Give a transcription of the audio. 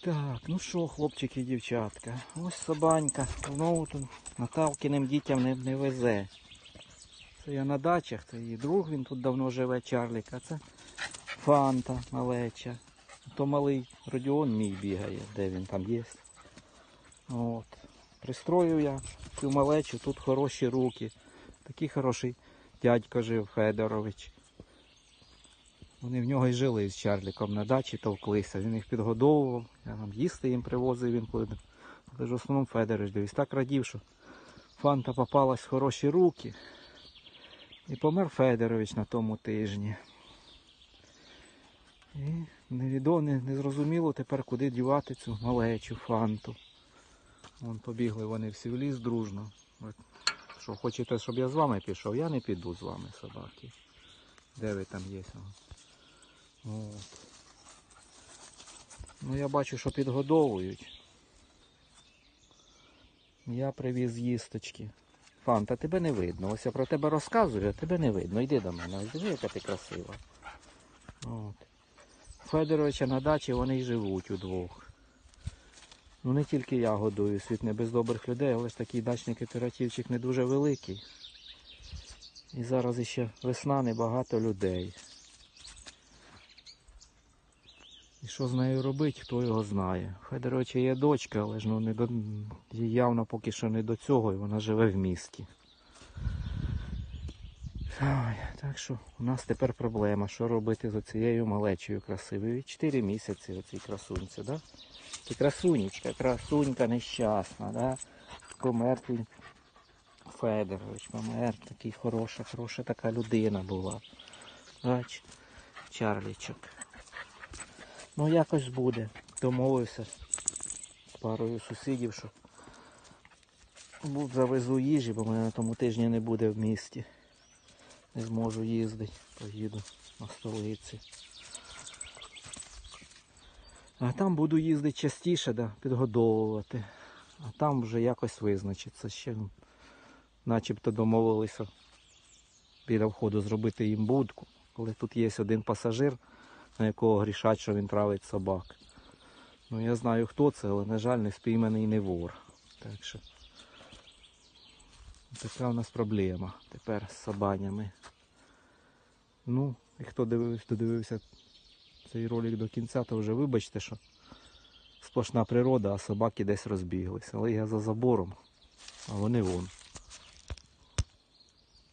Так, ну що, хлопчики і дівчатка, ось собанька. Знову тут Наталкиним дітям не, не везе. Це я на дачах, це її друг, він тут давно живе, Чарлік, а це Фанта малеча. То малий Родіон мій бігає, де він там є. От. Пристрою я цю малечу, тут хороші руки. Такий хороший дядько жив Федорович. Вони в нього й жили з Чарліком на дачі, товклися. Він їх підгодовував, я там їсти їм привозив інколи. Але ж в основному Федорович дивись, так радів, що фанта попалась в хороші руки. І помер Федорович на тому тижні. І невідомо, не, не зрозуміло тепер, куди дівати цю малечу фанту. Вон побігли вони всі в ліс дружно. От, що хочете, щоб я з вами пішов, я не піду з вами, собаки. Де ви там є? От. Ну я бачу, що підгодовують. Я привіз їсточки. Фанта, тебе не видно. Ось я про тебе розказую, а тебе не видно. Йди до мене. Ось диви, яка ти красива. От. Федоровича на дачі вони й живуть удвох. Ну не тільки я годую світ не без добрих людей, але ж такий дачний кооперативчик не дуже великий. І зараз іще весна, небагато людей. І що з нею робити, хто його знає. Федоровича є дочка, але ж ну, не до... явно поки що не до цього, і вона живе в місті. Ой, так що у нас тепер проблема, що робити з оцією малечою красивою. Чотири місяці оцій красунці, да? Ти красунечка, красунька нещасна, да? Помер Федорович, помер, такий хороша, хороша така людина була. Бач, Чарлічок. Ну якось буде. Домовився з парою сусідів, що завезу їжі, бо мене на тому тижні не буде в місті. Не зможу їздити, поїду на столиці. А там буду їздити частіше, да, підгодовувати. А там вже якось визначиться. Ще начебто домовилися біля входу зробити їм будку. Але тут є один пасажир, на якого грішать, він травить собак. Ну я знаю хто це, але на жаль не спійманий не вор. Так що така у нас проблема тепер з собанями. Ну, і хто дивився, додивився цей ролик до кінця, то вже вибачте, що сплошна природа, а собаки десь розбіглися. Але я за забором, а вони вон.